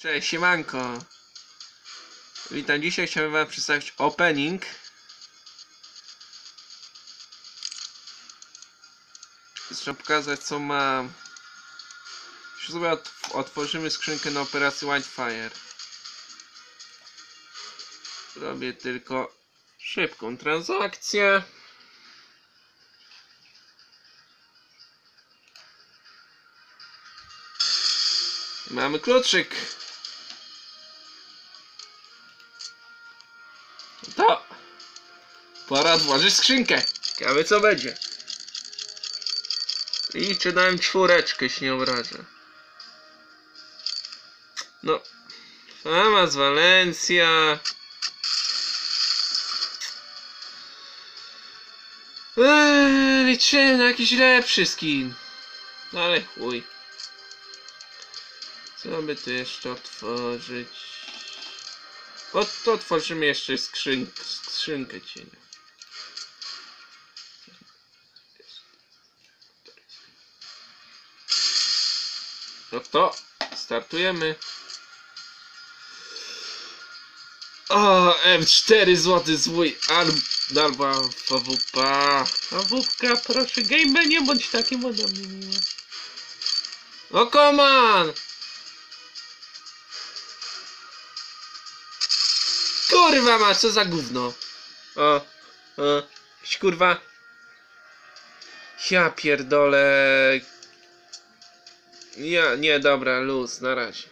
Cześć, siemanko. Witam, dzisiaj chciałbym wam przedstawić opening. Zresztą pokazać co. Już sobie ot otworzymy skrzynkę na operację Wildfire. Robię tylko szybką transakcję. Mamy kluczyk. To. Pora otworzyć skrzynkę. Ciekawe co będzie. I czy dałem czwóreczkę, jeśli nie obrażę. No. Fama z Walencja. Eee, liczyłem na jakiś lepszy skin. No ale chuj. Co by tu jeszcze otworzyć? O, to otworzymy jeszcze skrzyn skrzynkę cienia. No to startujemy. O, M4 złoty zwój albo AWP. AWP, proszę, gamer, nie bądź takim ode mnie miły. O, come on! Kurwa ma, co za gówno. O, o, kurwa. Ja pierdolę. Ja, nie, dobra, luz, na razie.